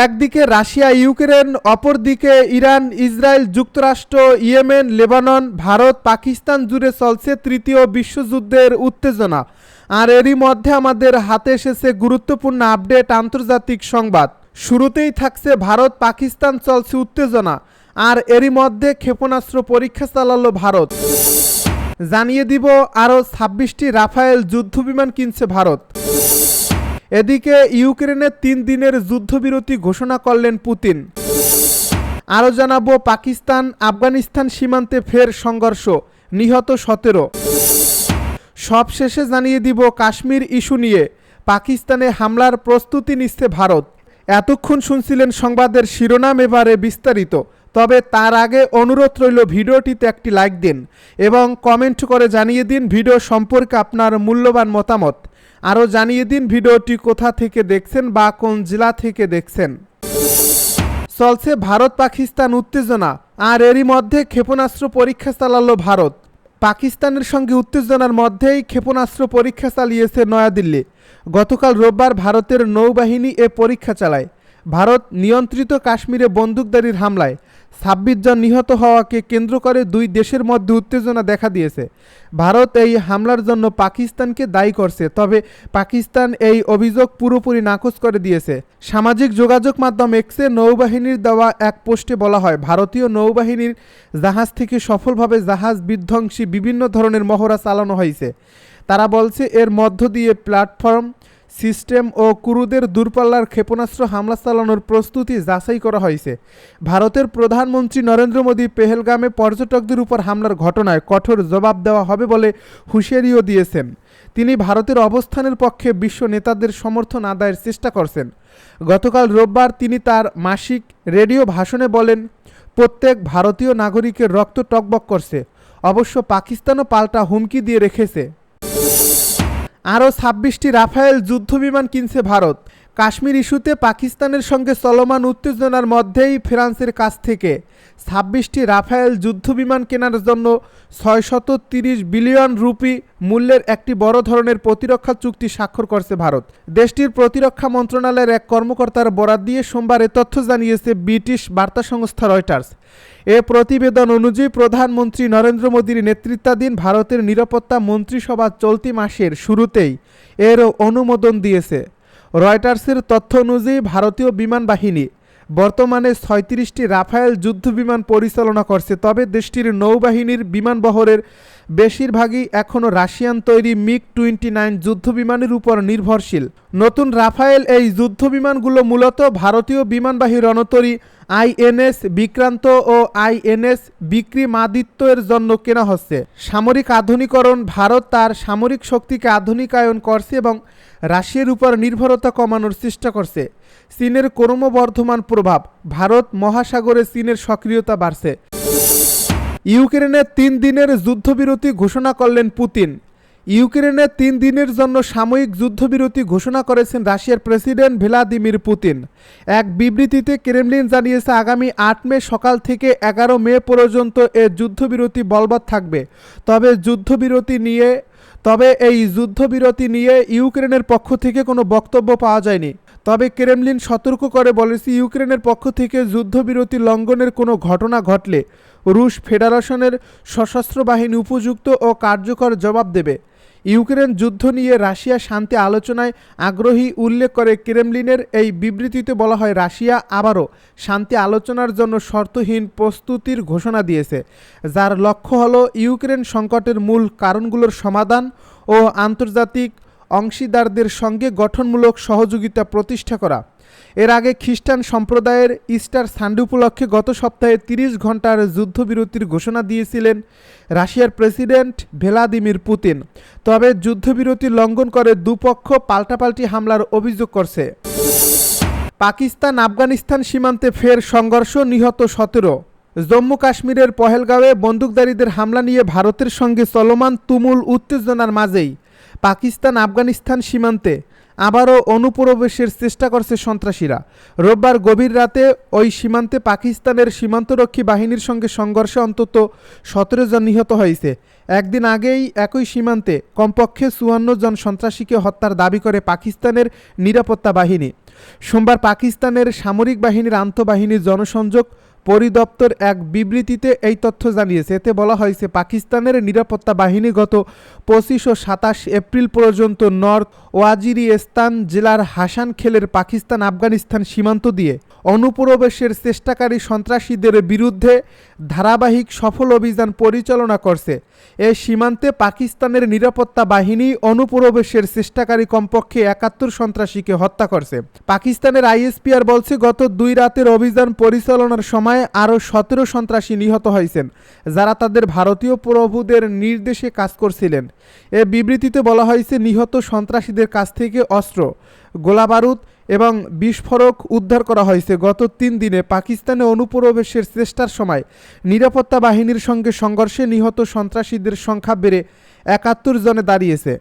একদিকে Russia, Ukraine, অপরদিকে Iran, Israel, যুক্তরাষ্ট্র, ইয়েমেন, লেবানন, ভারত, পাকিস্তান জুড়ে চলছে তৃতীয় বিশ্বযুদ্ধের উত্তেজনা। আর এরই মধ্যে আমাদের হাতে এসেছে গুরুত্বপূর্ণ আপডেট আন্তর্জাতিক সংবাদ। শুরুতেই থাকছে ভারত পাকিস্তান চলছে উত্তেজনা, আর এরই মধ্যে ক্ষেপণাস্ত্র পরীক্ষা চালালো ভারত। জানিয়ে দিব, আরও ছাব্বিশটি রাফায়েল যুদ্ধবিমান কিনছে ভারত। এদিকে ইউক্রেনে তিন দিনের যুদ্ধবিরতি ঘোষণা করলেন পুতিন। আরও জানাব, পাকিস্তান আফগানিস্তান সীমান্তে ফের সংঘর্ষ, নিহত সতেরো। সবশেষে জানিয়ে দিব, কাশ্মীর ইস্যু নিয়ে পাকিস্তানে হামলার প্রস্তুতি নিচ্ছে ভারত। এতক্ষণ শুনছিলেন সংবাদের শিরোনাম এবারে বিস্তারিত, তবে তার আগে অনুরোধ রইল ভিডিওটিতে একটি লাইক দিন এবং কমেন্ট করে জানিয়ে দিন ভিডিও সম্পর্কে আপনার মূল্যবান মতামত। আরও জানিয়ে দিন ভিডিওটি কোথা থেকে দেখছেন বা কোন জেলা থেকে দেখছেন। চলছে ভারত পাকিস্তান উত্তেজনা, আর এরই মধ্যে ক্ষেপণাস্ত্র পরীক্ষা চালালো ভারত। পাকিস্তানের সঙ্গে উত্তেজনার মধ্যেই ক্ষেপণাস্ত্র পরীক্ষা চালিয়েছে নয়াদিল্লি। গতকাল রোববার ভারতের নৌবাহিনী এ পরীক্ষা চালায়। ভারত নিয়ন্ত্রিত কাশ্মীরে বন্দুকধারীর হামলায় ছাব্বিশ জন নিহত হওয়াকে কেন্দ্র করে দুই দেশের মধ্যে উত্তেজনা দেখা দিয়েছে। ভারত এই হামলার জন্য পাকিস্তানকে দায়ী করছে, তবে পাকিস্তান এই অভিযোগ পুরোপুরি নাকচ করে দিয়েছে। সামাজিক যোগাযোগ মাধ্যম এক্সে নৌবাহিনীর দেওয়া এক পোস্টে বলা হয়, ভারতীয় নৌবাহিনীর জাহাজ থেকে সফলভাবে জাহাজ বিধ্বংসী বিভিন্ন ধরনের মহড়া চালানো হয়েছে। তারা বলছে, এর মধ্য দিয়ে প্ল্যাটফর্ম সিস্টেম ও কুরুদের দূরপাল্লার ক্ষেপণাস্ত্র হামলা চালানোর প্রস্তুতি যাচাই করা হয়েছে। ভারতের প্রধানমন্ত্রী নরেন্দ্র মোদী পেহেলগামে পর্যটকদের উপর হামলার ঘটনায় কঠোর জবাব দেওয়া হবে বলে হুঁশিয়ারিও দিয়েছেন। তিনি ভারতের অবস্থানের পক্ষে বিশ্ব নেতাদের সমর্থন আদায়ের চেষ্টা করছেন। গতকাল রোববার তিনি তার মাসিক রেডিও ভাষণে বলেন, প্রত্যেক ভারতীয় নাগরিকের রক্ত টকবক করছে। অবশ্য পাকিস্তানও পাল্টা হুমকি দিয়ে রেখেছে। আরও ছাব্বিশটি রাফায়েল যুদ্ধবিমান কিনছে ভারত। কাশ্মীর ইস্যুতে পাকিস্তানের সঙ্গে চলমান উত্তেজনার মধ্যেই ফ্রান্সের কাছ থেকে ছাব্বিশটি রাফায়েল যুদ্ধবিমান কেনার জন্য ছয়শত তিরিশ বিলিয়ন রুপি মূল্যের একটি বড় ধরনের প্রতিরক্ষা চুক্তি স্বাক্ষর করছে ভারত। দেশটির প্রতিরক্ষা মন্ত্রণালয়ের এক কর্মকর্তার বরাত দিয়ে সোমবার এ তথ্য জানিয়েছে ব্রিটিশ বার্তা সংস্থা রয়টার্স। এ প্রতিবেদন অনুযায়ী প্রধানমন্ত্রী নরেন্দ্র মোদীর নেতৃত্বাধীন ভারতের নিরাপত্তা মন্ত্রিসভা চলতি মাসের শুরুতেই এর অনুমোদন দিয়েছে। রয়টার্সের তথ্য অনুযায়ী ভারতীয় বিমান বাহিনী বর্তমানে ছয়ত্রিশটি রাফায়েল যুদ্ধ বিমান পরিচালনা করছে, তবে দেশটির নৌবাহিনীর বিমানবহরের বেশিরভাগই এখনও রাশিয়ান তৈরি মিগ টোয়েন্টি নাইন যুদ্ধবিমানের উপর নির্ভরশীল। নতুন রাফায়েল এই যুদ্ধবিমানগুলো মূলত ভারতীয় বিমানবাহী রণতরী আইএনএস বিক্রান্ত ও আইএনএস বিক্রিমাদিত্যের জন্য কেনা হচ্ছে। সামরিক আধুনিকরণ ভারত তার সামরিক শক্তিকে আধুনিকায়ন করছে এবং রাশিয়ার উপর নির্ভরতা কমানোর চেষ্টা করছে। চীনের ক্রমবর্ধমান প্রভাব ভারত মহাসাগরে চীনের সক্রিয়তা বাড়ছে। ইউক্রেনে তিন দিনের যুদ্ধবিরতি ঘোষণা করলেন পুতিন। ইউক্রেনে তিন দিনের জন্য সাময়িক যুদ্ধবিরতি ঘোষণা করেছেন রাশিয়ার প্রেসিডেন্ট ভ্লাদিমির পুতিন। এক বিবৃতিতে ক্রেমলিন জানিয়েছে, আগামী আট মে সকাল থেকে এগারো মে পর্যন্ত এ যুদ্ধবিরতি বলবৎ থাকবে। তবে যুদ্ধবিরতি নিয়ে তবে এই যুদ্ধবিরতি নিয়ে ইউক্রেনের পক্ষ থেকে কোনো বক্তব্য পাওয়া যায়নি। তবে ক্রেমলিন সতর্ক করে বলেছে, ইউক্রেনের পক্ষ থেকে যুদ্ধবিরতি লঙ্ঘনের কোনো ঘটনা ঘটলে রুশ ফেডারেশনের সশস্ত্র বাহিনী উপযুক্ত ও কার্যকর জবাব দেবে। ইউক্রেন যুদ্ধ নিয়ে রাশিয়া শান্তি আলোচনায় আগ্রহী উল্লেখ করে ক্রেমলিনের এই বিবৃতিতে বলা হয়, রাশিয়া আবারও শান্তি আলোচনার জন্য শর্তহীন প্রস্তুতির ঘোষণা দিয়েছে, যার লক্ষ্য হল ইউক্রেন সংকটের মূল কারণগুলোর সমাধান ও আন্তর্জাতিক অংশীদারদের সঙ্গে গঠনমূলক সহযোগিতা প্রতিষ্ঠা করা। এর আগে খ্রিস্টান সম্প্রদায়ের ইস্টার সানডে উপলক্ষে গত সপ্তাহে তিরিশ ঘণ্টার যুদ্ধবিরতির ঘোষণা দিয়েছিলেন রাশিয়ার প্রেসিডেন্ট ভ্লাদিমির পুতিন। তবে যুদ্ধবিরতি লঙ্ঘন করে দুপক্ষ পাল্টাপাল্টি হামলার অভিযোগ করছে। পাকিস্তান, আফগানিস্তান সীমান্তে ফের সংঘর্ষ নিহত সতেরো। জম্মু কাশ্মীরের পহেলগাঁওয়ে বন্দুকধারীদের হামলা নিয়ে ভারতের সঙ্গে চলমান তুমুল উত্তেজনার মাঝেই পাকিস্তান, আফগানিস্তান সীমান্তে আবারও অনুপ্রবেশের চেষ্টা করছে সন্ত্রাসীরা। রোববার গভীর রাতে ওই সীমান্তে পাকিস্তানের সীমান্তরক্ষী বাহিনীর সঙ্গে সংঘর্ষে অন্তত সতেরো জন নিহত হয়েছে। একদিন আগেই একই সীমান্তে কমপক্ষে চুয়ান্ন জন সন্ত্রাসীকে হত্যার দাবি করে পাকিস্তানের নিরাপত্তা বাহিনী। সোমবার পাকিস্তানের সামরিক বাহিনীর আন্তঃবাহিনী জনসংযোগ পরিদপ্তর এক বিবৃতিতে এই তথ্য জানিয়েছে। এতে বলা হয়েছে, পাকিস্তানের নিরাপত্তা বাহিনী গত পঁচিশ ও সাতাশ এপ্রিল পর্যন্ত নর্থ ওয়াজিরিস্তান জেলার হাসান খেলের পাকিস্তান আফগানিস্তান সীমান্ত দিয়ে অনুপ্রবেশের চেষ্টাকারী সন্ত্রাসীদের বিরুদ্ধে ধারাবাহিক সফল অভিযান পরিচালনা করছে। এ সীমান্তে পাকিস্তানের নিরাপত্তা বাহিনী অনুপ্রবেশের চেষ্টাকারী কমপক্ষে একাত্তর সন্ত্রাসীকে হত্যা করছে। পাকিস্তানের আইএসপিআর বলছে, গত দুই রাতের অভিযান পরিচালনার সময় আরও সতেরো সন্ত্রাসী নিহত হয়েছেন, যারা তাদের ভারতীয় প্রভুদের নির্দেশে কাজ করছিলেন। এ বিবৃতিতে বলা হয়েছে, নিহত সন্ত্রাসীদের কাছ থেকে অস্ত্র, গোলাবারুদ এবং বিস্ফোরক উদ্ধার করা হয়েছে। গত তিন দিনে পাকিস্তানে অনুপ্রবেশের চেষ্টার সময় নিরাপত্তা বাহিনীর সঙ্গে সংঘর্ষে নিহত সন্ত্রাসীদের সংখ্যা বেড়ে একাত্তর জনে দাঁড়িয়েছে।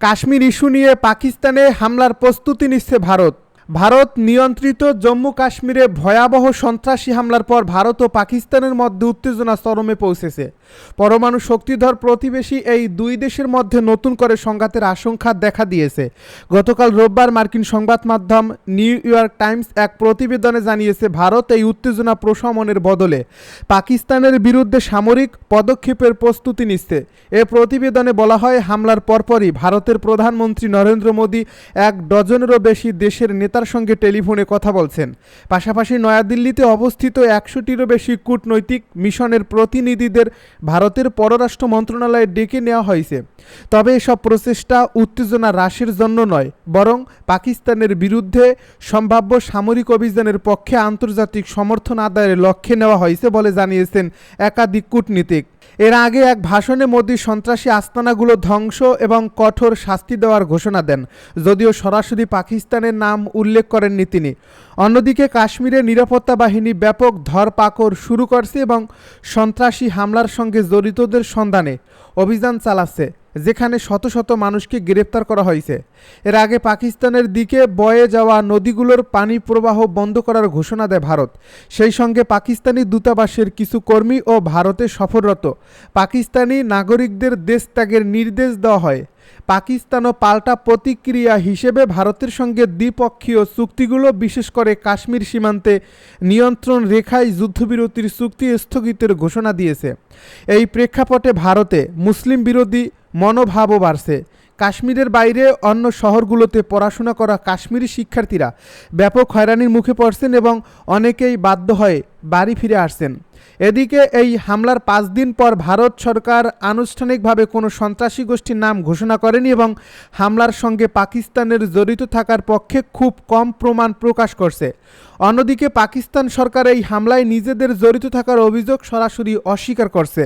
কাশ্মীর ইস্যু নিয়ে পাকিস্তানে হামলার প্রস্তুতি নিচ্ছে ভারত। ভারত নিয়ন্ত্রিত জম্মু কাশ্মীরে ভয়াবহ সন্ত্রাসী হামলার পর ভারত ও পাকিস্তানের মধ্যে উত্তেজনা চরমে পৌঁছেছে। পরমাণু শক্তিধর প্রতিবেশী এই দুই দেশের মধ্যে নতুন করে সংঘাতের আশঙ্কা দেখা দিয়েছে। গতকাল রোববার মার্কিন সংবাদ মাধ্যম নিউ ইয়র্ক টাইমস এক প্রতিবেদনে জানিয়েছে, ভারত এই উত্তেজনা প্রশমনের বদলে পাকিস্তানের বিরুদ্ধে সামরিক পদক্ষেপের প্রস্তুতি নিচ্ছে। এ প্রতিবেদনে বলা হয়, হামলার পরপরই ভারতের প্রধানমন্ত্রী নরেন্দ্র মোদী এক ডজনেরও বেশি দেশের নেতার সঙ্গে টেলিফোনে কথা বলছেন। পাশাপাশি নয়াদিল্লিতে অবস্থিত একশোটিরও বেশি কূটনৈতিক মিশনের প্রতিনিধিদের ভারতের পররাষ্ট্র মন্ত্রণালয়ে ডেকে নেওয়া হয়েছে। তবে এসব প্রচেষ্টা উত্তেজনা হ্রাসের জন্য নয়, বরং পাকিস্তানের বিরুদ্ধে সম্ভাব্য সামরিক অভিযানের পক্ষে আন্তর্জাতিক সমর্থন আদায়ের লক্ষ্যে নেওয়া হয়েছে বলে জানিয়েছেন একাধিক কূটনীতিক। এর আগে এক ভাষণে মোদি সন্ত্রাসী আস্তানাগুলো ধ্বংস এবং কঠোর শাস্তি দেওয়ার ঘোষণা দেন, যদিও সরাসরি পাকিস্তানের নাম উল্লেখ করেননি তিনি। অন্যদিকে কাশ্মীরে নিরাপত্তা বাহিনী ব্যাপক ধরপাকড় শুরু করছে এবং সন্ত্রাসী হামলার সঙ্গে জড়িতদের সন্ধানে অভিযান চালাচ্ছে। যেখানে শত শত মানুষকে গ্রেপ্তার করা হয়েছে। এর আগে পাকিস্তানের দিকে বয়ে যাওয়া নদীগুলোর পানি প্রবাহ বন্ধ করার ঘোষণা দেয় ভারত। সেই সঙ্গে পাকিস্তানি দূতাবাসের কিছু কর্মী ও ভারতে সফররত পাকিস্তানি নাগরিকদের দেশ ত্যাগের নির্দেশ দেওয়া হয়। পাকিস্তান ও পাল্টা প্রতিক্রিয়া হিসেবে ভারতের সঙ্গে দ্বিপক্ষীয় চুক্তিগুলো, বিশেষ করে কাশ্মীর সীমান্তে নিয়ন্ত্রণ রেখায় যুদ্ধবিরতির চুক্তি স্থগিতের ঘোষণা দিয়েছে। এই প্রেক্ষাপটে ভারতে মুসলিম বিরোধী মনোভাবও বাড়ছে। কাশ্মীরের বাইরে অন্য শহরগুলোতে পড়াশোনা করা কাশ্মীরি শিক্ষার্থীরা ব্যাপক হয়রানির মুখে পড়ছেন এবং অনেকেই বাধ্য হয়ে বাড়ি ফিরে আসছেন। এদিকে এই হামলার পাঁচ দিন পর ভারত সরকার আনুষ্ঠানিকভাবে কোনো সন্ত্রাসী গোষ্ঠীর নাম ঘোষণা করেনি এবং হামলার সঙ্গে পাকিস্তানের জড়িত থাকার পক্ষে খুব কম প্রমাণ প্রকাশ করছে। অন্যদিকে পাকিস্তান সরকার এই হামলায় নিজেদের জড়িত থাকার অভিযোগ সরাসরি অস্বীকার করছে।